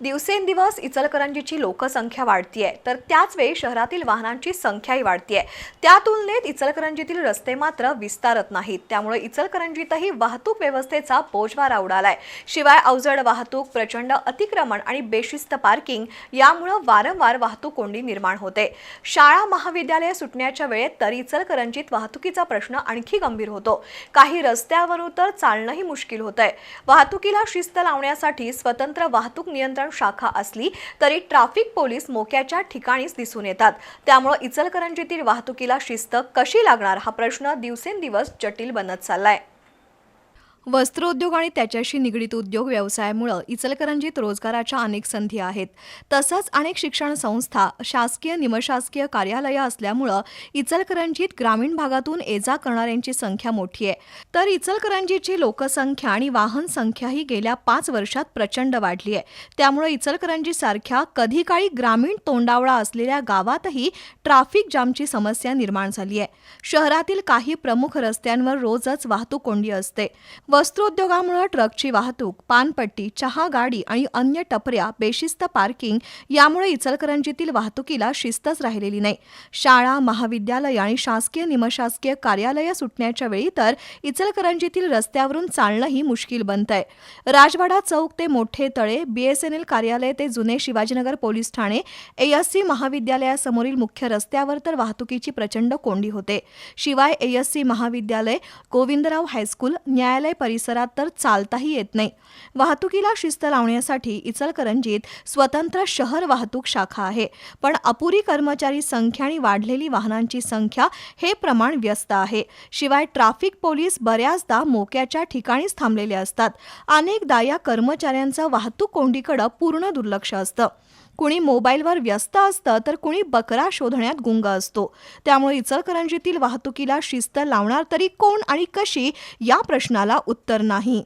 दिवसेंदिवस इचलकरंजीची लोकसंख्या वाढतीये. तर त्याच वेळी शहरातील वाहनांची संख्याही वाढतीये. त्या तुलनेत इचलकरंजीतील रस्ते मात्र विस्तारत नाहीत. त्यामुळे इचलकरंजीतही वाहतूक व्यवस्थेचा बोजवारा उडालाय. शिवाय अवजड वाहतूक प्रचंड अतिक्रमण आणि बेशिस्त पार्किंग यामुळं वारंवार वाहतूक कोंडी निर्माण होते. शाळा महाविद्यालय सुटण्याच्या वेळेत तर इचलकरंजीत वाहतुकीचा प्रश्न आणखी गंभीर होतो. काही रस्त्यावरून तर चालणंही मुश्किल होतंय. वाहतुकीला शिस्त लावण्यासाठी स्वतंत्र वाहतूक नियंत्रण शाखा असली तरी ट्रॅफिक पोलीस मोक्याच्या ठिकाणीच दिसून येतात. त्यामुळे इचलकरंजीतील वाहतुकीला शिस्त कशी लागणार हा प्रश्न दिवसेंदिवस जटिल बनत चाललाय. वस्त्रोद्योग आणि त्याच्याशी निगडीत उद्योग व्यवसायामुळं इचलकरंजीत रोजगाराच्या अनेक संधी आहेत. तसंच अनेक शिक्षण संस्था शासकीय निमशासकीय कार्यालयं असल्यामुळं इचलकरंजीत ग्रामीण भागातून ये जा करणाऱ्यांची संख्या मोठी आहे. तर इचलकरंजीची लोकसंख्या आणि वाहन संख्याही गेल्या पाच वर्षात प्रचंड वाढली आहे. त्यामुळे इचलकरंजीसारख्या कधी काळी ग्रामीण तोंडावळा असलेल्या गावातही ट्रॅफिक जामची समस्या निर्माण झाली आहे. शहरातील काही प्रमुख रस्त्यांवर रोजच वाहतूक कोंडी असते. वस्त्रोद्योगामुळे ट्रकची वाहतूक पानपट्टी चहा गाडी आणि अन्य टपऱ्या बेशिस्त पार्किंग यामुळे इचलकरंजीतील वाहतुकीला शिस्तच राहिलेली नाही. शाळा महाविद्यालय आणि शासकीय निमशासकीय कार्यालय सुटण्याच्या वेळी तर इचलकरंजीतील रस्त्यावरून चालणंही मुश्किल बनतंय. राजवाडा चौक ते मोठे तळे बीएसएनएल कार्यालय ते जुने शिवाजीनगर पोलीस ठाणे एएससी महाविद्यालयासमोरील मुख्य रस्त्यावर तर वाहतुकीची प्रचंड कोंडी होते. शिवाय एएससी महाविद्यालय गोविंदराव हायस्कूल न्यायालय परिसरात तर चालताही येत नाही. वाहतुकीला शिस्त लावण्यासाठी इचलकरंजीत स्वतंत्र शहर वाहतूक शाखा आहे. पण अपुरी कर्मचारी संख्या आणि वाढलेली वाहनांची संख्या हे प्रमाण व्यस्त आहे. शिवाय ट्रॅफिक पोलीस बऱ्याचदा मोक्याच्या ठिकाणीच थांबलेले असतात. अनेकदा या कर्मचाऱ्यांचं वाहतूक कोंडीकडं पूर्ण दुर्लक्ष असतं. कुणी मोबाईलवर व्यस्त असतं तर कुणी बकरा शोधण्यात गुंग असतो. त्यामुळे इचलकरंजीतील वाहतुकीला शिस्त लावणार तरी कोण आणि कशी या प्रश्नाला उत्तर नाही.